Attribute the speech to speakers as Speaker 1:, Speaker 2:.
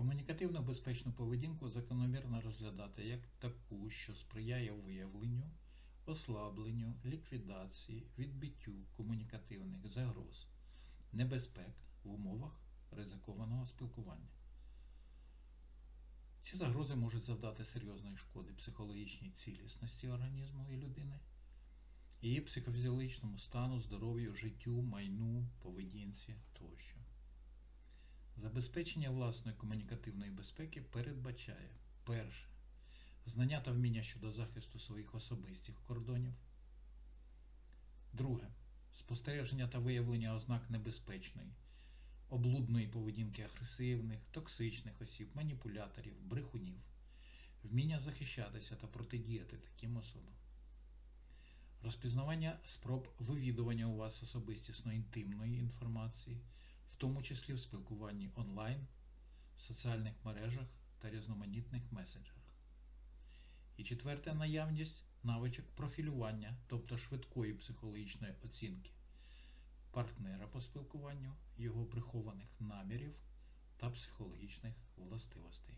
Speaker 1: Комунікативно безпечну поведінку закономірно розглядати як таку, що сприяє виявленню, ослабленню, ліквідації, відбиттю комунікативних загроз, небезпек в умовах ризикованого спілкування. Ці загрози можуть завдати серйозної шкоди психологічній цілісності організму і людини, її психофізіологічному стану, здоров'ю, життю, майну, поведінці тощо. Забезпечення власної комунікативної безпеки передбачає перше знання та вміння щодо захисту своїх особистих кордонів. Друге спостереження та виявлення ознак небезпечної, облудної поведінки агресивних, токсичних осіб, маніпуляторів, брехунів, вміння захищатися та протидіяти таким особам. Розпізнавання спроб вивідування у вас особистісно інтимної інформації, тому числі в спілкуванні онлайн, соціальних мережах та різноманітних месенджерах. І четверте наявність навичок профілювання, тобто швидкої психологічної оцінки партнера по спілкуванню, його прихованих намірів та психологічних властивостей.